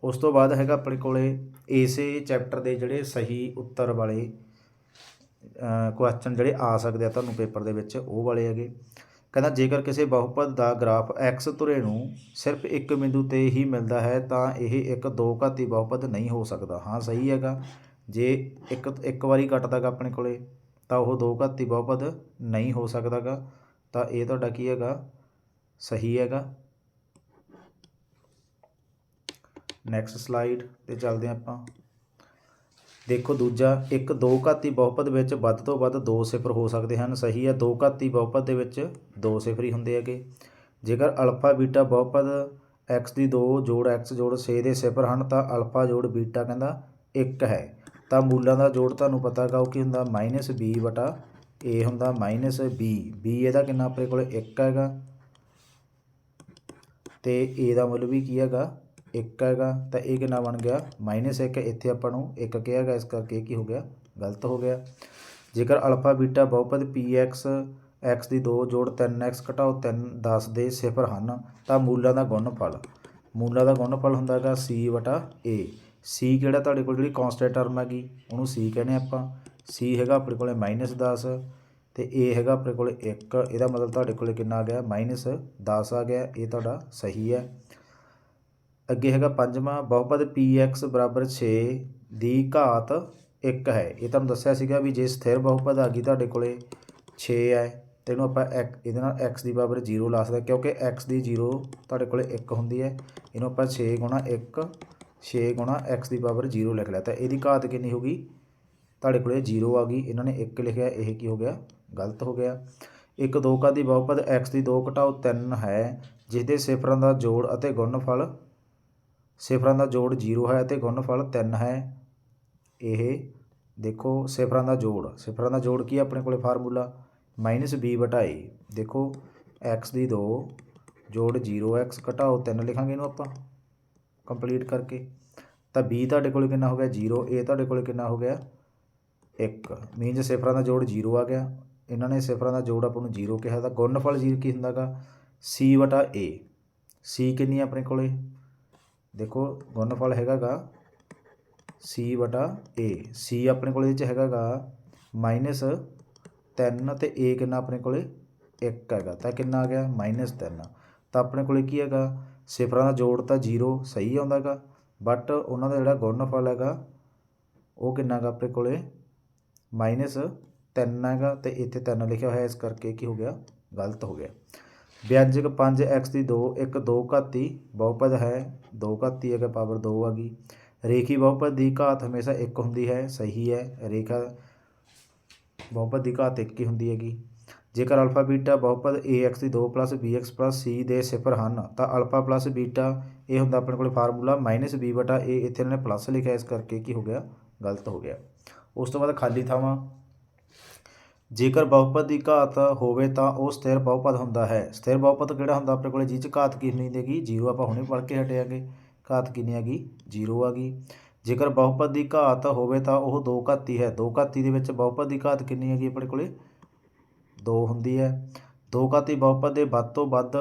ਉਸ ਤੋਂ ਬਾਅਦ ਹੈਗਾ ਆਪਣੇ ਕੋਲੇ ਇਸੇ ਚੈਪਟਰ ਦੇ ਜਿਹੜੇ ਸਹੀ ਉੱਤਰ ਵਾਲੇ ਕੁਐਸਚਨ ਜਿਹੜੇ ਆ ਸਕਦੇ ਆ ਤੁਹਾਨੂੰ ਪੇਪਰ ਦੇ ਵਿੱਚ, ਉਹ ਵਾਲੇ ਹੈਗੇ। ਕਹਿੰਦਾ ਜੇਕਰ ਕਿਸੇ ਬਹੁਪਦ ਦਾ ਗ੍ਰਾਫ x ਧੁਰੇ ਨੂੰ ਸਿਰਫ ਇੱਕ ਬਿੰਦੂ ਤੇ ਹੀ ਮਿਲਦਾ ਹੈ, ਤਾਂ ਇਹ ਇੱਕ ਦੋ ਘਾਤੀ ਬਹੁਪਦ ਨਹੀਂ ਹੋ ਸਕਦਾ। ਹਾਂ, ਸਹੀ ਹੈਗਾ। ਜੇ ਇੱਕ ਇੱਕ ਵਾਰੀ ਕੱਟਦਾਗਾ ਆਪਣੇ ਕੋਲੇ, ਤਾਂ ਉਹ ਦੋ ਘਾਤੀ ਬਹੁਪਦ ਨਹੀਂ ਹੋ ਸਕਦਾਗਾ ਤਾਂ ਇਹ ਤੁਹਾਡਾ ਕੀ ਹੈਗਾ? ਸਹੀ ਹੈਗਾ। ਨੈਕਸਟ ਸਲਾਈਡ ਤੇ ਚੱਲਦੇ ਹਾਂ ਆਪਾਂ। ਦੇਖੋ ਦੂਜਾ, ਇੱਕ ਦੋ ਘਾਤੀ ਬਹੁਪਦ ਵਿੱਚ ਵੱਧ ਤੋਂ ਵੱਧ ਦੋ ਸਿਫਰ ਹੋ ਸਕਦੇ ਹਨ। ਸਹੀ ਹੈ, ਦੋ ਘਾਤੀ ਬਹੁਪਦ ਦੇ ਵਿੱਚ ਦੋ ਸਿਫਰ ਹੀ ਹੁੰਦੇ ਹੈਗੇ। ਜੇਕਰ ਅਲਫਾ, ਬੀਟਾ ਬਹੁਪਦ x ਦੀ 2 ਜੋੜ x ਜੋੜ 6 ਦੇ ਸਿਫਰ ਹਨ, ਤਾਂ ਅਲਫਾ ਜੋੜ ਬੀਟਾ ਕਹਿੰਦਾ 1 ਹੈ। ਤਾਂ ਮੂਲਾਂ ਦਾ ਜੋੜ ਤੁਹਾਨੂੰ ਪਤਾ ਗਾ ਉਹ ਕੀ ਹੁੰਦਾ? -b ਵਟਾ a ਹੁੰਦਾ -b b ਇਹਦਾ ਕਿੰਨਾ? ਆਪਣੇ ਕੋਲ 1 ਹੈਗਾ। ਤੇ a ਦਾ ਮੁੱਲ ਵੀ ਕੀ ਹੈਗਾ? 1 ਹੈਗਾ, ਤਾਂ ਇਹ ਕਿੰਨਾ ਬਣ ਗਿਆ? -1 ਇੱਥੇ ਆਪਾਂ ਨੂੰ 1 ਕਿਹਾ ਹੈਗਾ ਇਸ ਕਰਕੇ ਕੀ ਹੋ ਗਿਆ? ਗਲਤ ਹੋ ਗਿਆ। ਜੇਕਰ ਅਲਫਾ, ਬੀਟਾ, ਬਹੁਪਦ px x ਦੀ 2 ਜੋੜ 3x ਘਟਾਓ 3 10 ਦੇ ਸਿਫਰ ਹਨ, ਤਾਂ ਮੂਲਾਂ ਦਾ ਗੁਣਨਫਲ। ਮੂਲਾਂ ਦਾ ਗੁਣਨਫਲ ਹੁੰਦਾ ਹੈਗਾ c ਵਟਾ a c ਕਿਹੜਾ ਤੁਹਾਡੇ ਕੋਲ ਜਿਹੜੀ ਕਨਸਟੈਂਟ ਟਰਮ ਹੈਗੀ, ਉਹਨੂੰ c ਕਹਿੰਦੇ ਆਪਾਂ। c ਹੈਗਾ ਆਪਣੇ ਕੋਲੇ -10 ਤੇ a ਹੈਗਾ ਆਪਣੇ ਕੋਲੇ 1 ਇਹਦਾ ਮਤਲਬ ਤੁਹਾਡੇ ਕੋਲੇ ਕਿੰਨਾ ਆ ਗਿਆ? -10 ਆ ਗਿਆ। ਇਹ ਤੁਹਾਡਾ ਸਹੀ ਹੈ। ਅੱਗੇ ਹੈਗਾ ਪੰਜਵਾਂ, ਬਹੁਪਦ ਪੀ ਐਕਸ ਬਰਾਬਰ 6 ਦੀ ਘਾਤ 1 ਹੈ। ਇਹ ਤੁਹਾਨੂੰ ਦੱਸਿਆ ਸੀਗਾ ਵੀ ਜੇ ਸਥਿਰ ਬਹੁਪਦ ਆ ਗਈ ਤੁਹਾਡੇ ਕੋਲੇ 6 ਹੈ, ਤੇ ਇਹਨੂੰ ਆਪਾਂ ਇੱਕ- ਇਹਦੇ ਨਾਲ x ਦੀ ਬਰਾਬਰ 0 ਲਾ ਸਕਦੇ ਕਿਉਂਕਿ x ਦੀ 0 ਤੁਹਾਡੇ ਕੋਲੇ 1 ਹੁੰਦੀ ਹੈ। ਇਹਨੂੰ ਆਪਾਂ 6 ਗੁਣਾ 1 6 ਗੁਣਾ x ਦੀ ਪਾਵਰ 0 ਲਿਖ ਲਿਆ। ਤਾਂ ਇਹਦੀ ਘਾਤ ਕਿੰਨੀ ਹੋ ਗਈ? ਤੁਹਾਡੇ ਕੋਲੇ 0 ਆ ਗਈ। ਇਹਨਾਂ ਨੇ 1 ਲਿਖਿਆ, ਇਹ ਕੀ ਹੋ ਗਿਆ? ਗਲਤ ਹੋ ਗਿਆ। ਇੱਕ ਦੋ ਘਾਤ ਦੀ ਬਹੁਪਦ, x ਦੀ 2 ਘਟਾਓ 3 ਹੈ ਜਿਸ ਦੇ ਸਿਫਰਾਂ ਦਾ ਜੋੜ ਅਤੇ ਗੁਣਨਫਲ ਸਿਫਰਾਂ ਦਾ ਜੋੜ 0 ਹੈ ਅਤੇ ਗੁਣਨਫਲ 3 ਹੈ। ਇਹ ਦੇਖੋ ਸਿਫਰਾਂ ਦਾ ਜੋੜ। ਸਿਫਰਾਂ ਦਾ ਜੋੜ ਕੀ ਹੈ ਆਪਣੇ ਕੋਲੇ ਫਾਰਮੂਲਾ? -b ਵਟਾਏ ਦੇਖੋ x ਦੀ 2 ਜੋੜ 0x ਘਟਾਓ 3 ਲਿਖਾਂਗੇ ਇਹਨੂੰ ਆਪਾਂ ਕੰਪਲੀਟ ਕਰਕੇ। ਤਾਂ b ਤੁਹਾਡੇ ਕੋਲ ਕਿੰਨਾ ਹੋ ਗਿਆ? 0 a ਤੁਹਾਡੇ ਕੋਲ ਕਿੰਨਾ ਹੋ ਗਿਆ? 1 ਮੀਨਸ ਸਿਫਰਾਂ ਦਾ ਜੋੜ 0 ਆ ਗਿਆ। ਇਹਨਾਂ ਨੇ ਸਿਫਰਾਂ ਦਾ ਜੋੜ ਆਪਾਂ ਨੂੰ 0 ਕਿਹਾ। ਤਾਂ ਗੁਣਨਫਲ 0 ਕੀ ਹੁੰਦਾਗਾ? c ਵਟਾ a c ਕਿੰਨੀ ਆ ਆਪਣੇ ਕੋਲੇ? ਦੇਖੋ ਗੁਣਨਫਲ ਹੈਗਾਗਾ c ਬਟਾ a c ਆਪਣੇ ਕੋਲ ਇਹਦੇ ਚ ਹੈਗਾਗਾ ਮਾਈਨਸ 3 ਤੇ a ਕਿੰਨਾ ਆਪਣੇ ਕੋਲੇ? 1 ਹੈਗਾ। ਤਾਂ ਕਿੰਨਾ ਆ ਗਿਆ? ਮਾਈਨਸ 3 ਤਾਂ ਆਪਣੇ ਕੋਲੇ ਕੀ ਹੈਗਾ? ਸਿਫਰਾਂ ਦਾ ਜੋੜ ਤਾਂ 0 ਸਹੀ ਆਉਂਦਾਗਾ। ਬਟ ਉਹਨਾਂ ਦਾ ਜਿਹੜਾ ਗੁਣਨਫਲ ਹੈਗਾ, ਉਹ ਕਿੰਨਾ ਹੈਗਾ ਆਪਣੇ ਕੋਲੇ? ਮਾਈਨਸ 3 ਹੈਗਾ ਤੇ ਇੱਥੇ 3 ਲਿਖਿਆ ਹੋਇਆ, ਇਸ ਕਰਕੇ ਕੀ ਹੋ ਗਿਆ? ਗਲਤ ਹੋ ਗਿਆ। ਵਿਅੰਜਕ 5x ਦੀ 2 ਇੱਕ ਦੋ ਘਾਤੀ ਬਹੁਪਦ ਹੈ, ਦੋ ਘਾਤੀ ਹੈਗਾ ਪਾਵਰ 2 ਆ ਗਈ। ਰੇਖੀ ਬਹੁਪਦ ਦੀ ਘਾਤ ਹਮੇਸ਼ਾ 1 ਹੁੰਦੀ ਹੈ, ਸਹੀ ਹੈ। ਰੇਖਾ ਬਹੁਪਦ ਦੀ ਘਾਤ 1 ਹੀ ਹੁੰਦੀ ਹੈਗੀ। ਜੇਕਰ ਅਲਫਾ, ਬੀਟਾ ਬਹੁਪਦ ax ਦੀ 2 bx c ਦੇ ਸਿਫਰ ਹਨ, ਤਾਂ ਅਲਫਾ ਬੀਟਾ, ਇਹ ਹੁੰਦਾ ਆਪਣੇ ਕੋਲ ਫਾਰਮੂਲਾ -b ਵਟਾ a, ਇੱਥੇ ਇਹਨਾਂ ਨੇ ਪਲੱਸ ਲਿਖਿਆ, ਇਸ ਕਰਕੇ ਕੀ ਹੋ ਗਿਆ, ਗਲਤ ਹੋ ਗਿਆ। ਉਸ ਤੋਂ ਬਾਅਦ ਖਾਲੀ ਥਾਵਾਂ ਜੇਕਰ ਬਹੁਪਦ ਦੀ ਘਾਤ ਹੋਵੇ ਤਾਂ ਉਹ ਸਥਿਰ ਬਹੁਪਦ ਹੁੰਦਾ ਹੈ। ਸਥਿਰ ਬਹੁਪਦ ਕਿਹੜਾ ਹੁੰਦਾ? ਆਪਣੇ ਕੋਲੇ ਜਿਹ 'ਚ ਘਾਤ ਕਿੰਨੀ ਦੇਗੀ ਜੀਰੋ ਆਪਾਂ ਹੁਣੇ ਪੜ੍ਹ ਕੇ ਹਟਿਆਂਗੇ। ਘਾਤ ਕਿੰਨੀ ਹੈਗੀ? ਜੀਰੋ ਆ ਗਈ ਜੇਕਰ ਬਹੁਪਦ ਦੀ ਘਾਤ ਹੋਵੇ ਤਾਂ ਉਹ ਦੋ ਘਾਤੀ ਹੈ। ਦੋ ਘਾਤੀ ਦੇ ਵਿੱਚ ਬਹੁਪਦ ਦੀ ਘਾਤ ਕਿੰਨੀ ਹੈਗੀ ਆਪਣੇ ਕੋਲੇ? ਦੋ ਹੁੰਦੀ ਹੈ। ਦੋ ਘਾਤੀ ਬਹੁਪਦ ਦੇ ਵੱਧ ਤੋਂ ਵੱਧ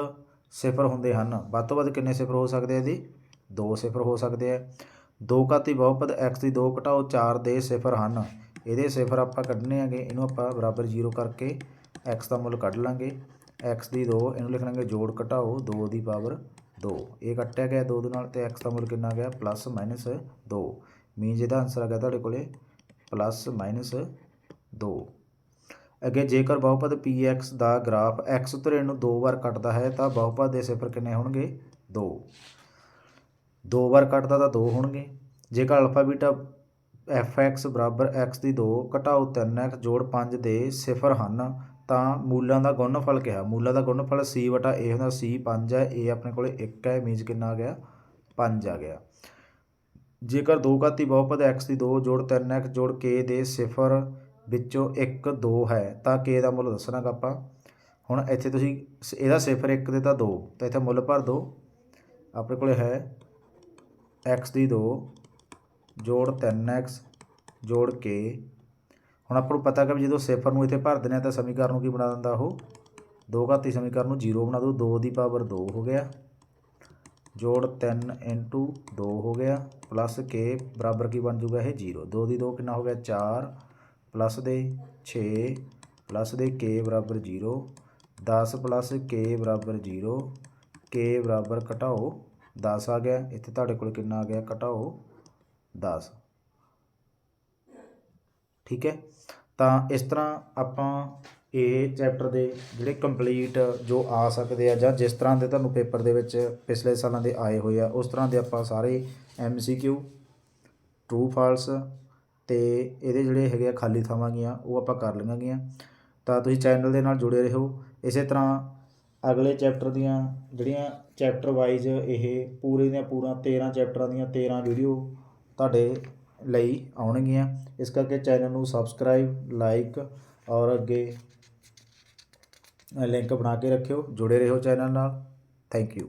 ਸਿਫਰ ਹੁੰਦੇ ਹਨ। ਵੱਧ ਤੋਂ ਵੱਧ ਕਿੰਨੇ ਸਿਫਰ ਹੋ ਸਕਦੇ ਆ ਜੀ? ਦੋ ਸਿਫਰ ਹੋ ਸਕਦੇ ਆ। ਦੋ ਘਾਤੀ ਬਹੁਪਦ x ਦੀ 2 ਘਟਾਓ 4 ਦੇ ਸਿਫਰ ਹਨ। ਇਹਦੇ ਸਿਫਰ ਆਪਾਂ ਕੱਢਣੇ ਹੈਗੇ, ਇਹਨੂੰ ਆਪਾਂ ਬਰਾਬਰ 0 ਕਰਕੇ x ਦਾ ਮੁੱਲ ਕੱਢ ਲਾਂਗੇ। x ਦੀ 2 ਇਹਨੂੰ ਲਿਖ ਲਾਂਗੇ ਜੋੜ ਘਟਾਓ 2 ਦੀ ਪਾਵਰ 2 ਇਹ ਕੱਟਿਆ ਗਿਆ 2 ਦੇ ਨਾਲ ਤੇ x ਦਾ ਮੁੱਲ ਕਿੰਨਾ ਗਿਆ? ਪਲੱਸ ਮਾਈਨਸ 2 ਮੀਨਸ ਇਹਦਾ ਆਨਸਰ ਆ ਗਿਆ ਤੁਹਾਡੇ ਕੋਲੇ ਪਲੱਸ ਮਾਈਨਸ 2 ਅੱਗੇ ਜੇਕਰ ਬਹੁਪਦ px ਦਾ ਗ੍ਰਾਫ x ਉਤਰੇ ਨੂੰ ਦੋ ਵਾਰ ਕੱਟਦਾ ਹੈ ਤਾਂ ਬਹੁਪਦ ਦੇ ਸਿਫਰ ਕਿੰਨੇ ਹੋਣਗੇ? 2 ਦੋ ਵਾਰ ਕੱਟਦਾ ਤਾਂ 2 ਹੋਣਗੇ। ਜੇਕਰ ਅਲਫਾ ਬੀਟਾ ਐਫ ਐਕਸ ਬਰਾਬਰ ਐਕਸ ਦੀ 2 ਘਟਾਓ 3x ਜੋੜ 5 ਦੇ ਸਿਫਰ ਹਨ, ਤਾਂ ਮੂਲਾਂ ਦਾ ਗੁਣਨਫਲ ਕਿਹਾ ਮੂਲਾਂ ਦਾ ਗੁਣਨਫਲ c ਵਟਾ a ਹੁੰਦਾ, c 5 ਹੈ, a ਆਪਣੇ ਕੋਲੇ 1 ਹੈ ਮੀਨਸ ਕਿੰਨਾ ਆ ਗਿਆ? 5 ਆ ਗਿਆ। ਜੇਕਰ ਦੋ ਘਾਤੀ ਬਹੁਪਦ x ਦੀ 2 ਜੋੜ 3x ਜੋੜ k ਦੇ ਸਿਫਰ ਵਿੱਚੋਂ 1 2 ਹੈ, ਤਾਂ k ਦਾ ਮੁੱਲ ਦੱਸਣਾਗਾ ਆਪਾਂ। ਹੁਣ ਇੱਥੇ ਤੁਸੀਂ ਸ- ਇਹਦਾ ਸਿਫਰ 1 ਦੇ ਤਾਂ 2 ਤਾਂ ਇੱਥੇ ਮੁੱਲ ਭਰ ਦਿਓ ਆਪਣੇ ਕੋਲੇ ਹੈ x ਦੀ 2 ਜੋੜ 3x ਜੋੜ ਕੇ। ਹੁਣ ਆਪਾਂ ਨੂੰ ਪਤਾ ਕਿ ਵੀ ਜਦੋਂ ਸਿਫਰ ਨੂੰ ਇੱਥੇ ਭਰ ਦਿੰਦੇ ਆ ਤਾਂ ਸਮੀਕਰਨ ਨੂੰ ਕੀ ਬਣਾ ਦਿੰਦਾ ਉਹ? ਦੋ ਘਾਤੀ ਸਮੀਕਰਨ ਨੂੰ 0 ਬਣਾ ਦਿਓ 2 ਦੀ ਪਾਵਰ 2 ਹੋ ਗਿਆ। ਜੋੜ 3 ਇੰਟੂ 2 ਹੋ ਗਿਆ ਪਲੱਸ k ਬਰਾਬਰ ਕੀ ਬਣ ਜੂਗਾ ਇਹ 0 2 ਦੀ 2 ਕਿੰਨਾ ਹੋ ਗਿਆ? 4 ਪਲੱਸ ਦੇ 6 ਪਲੱਸ ਦੇ k ਬਰਾਬਰ 0 10 ਪਲੱਸ k ਬਰਾਬਰ 0 k ਬਰਾਬਰ ਘਟਾਓ 10 ਆ ਗਿਆ। ਇੱਥੇ ਤੁਹਾਡੇ ਕੋਲ ਕਿੰਨਾ ਆ ਗਿਆ? ਘਟਾਓ। 10 ਠੀਕ ਹੈ? ਤਾਂ ਇਸ ਤਰ੍ਹਾਂ ਆਪਾਂ ਇਹ ਚੈਪਟਰ ਦੇ ਜਿਹੜੇ ਕੰਪਲੀਟ ਜੋ ਆ ਸਕਦੇ ਆ ਜਾਂ ਜਿਸ ਤਰ੍ਹਾਂ ਦੇ ਤੁਹਾਨੂੰ ਪੇਪਰ ਦੇ ਵਿੱਚ ਪਿਛਲੇ ਸਾਲਾਂ ਦੇ ਆਏ ਹੋਏ ਆ, ਉਸ ਤਰ੍ਹਾਂ ਦੇ ਆਪਾਂ ਸਾਰੇ ਐਮਸੀਕਿਊ ਟਰੂ ਫਾਲਸ ਤੇ ਇਹਦੇ ਜਿਹੜੇ ਹੈਗੇ ਆ ਖਾਲੀ ਥਾਵਾਂ ਗੀਆਂ, ਉਹ ਆਪਾਂ ਕਰ ਲਈਆਂ ਗੀਆਂ। ਤਾਂ ਤੁਸੀਂ ਚੈਨਲ ਦੇ ਨਾਲ ਜੁੜੇ ਰਹੋ। ਇਸੇ ਤਰ੍ਹਾਂ ਅਗਲੇ ਚੈਪਟਰ ਦੀਆਂ ਜਿਹੜੀਆਂ ਚੈਪਟਰ ਵਾਈਜ਼ ਇਹ ਪੂਰੇ ਦੀਆਂ ਪੂਰਾ 13 ਚੈਪਟਰਾਂ ਦੀਆਂ 13 ਵੀਡੀਓ ਤੁਹਾਡੇ ਲਈ ਆਉਣਗੀਆਂ। ਇਸ ਕਰਕੇ ਚੈਨਲ ਨੂੰ ਸਬਸਕ੍ਰਾਈਬ ਲਾਈਕ ਔਰ ਅੱਗੇ ਲਿੰਕ ਬਣਾ ਕੇ ਰੱਖਿਓ। ਜੁੜੇ ਰਹੋ ਚੈਨਲ ਨਾਲ। Thank you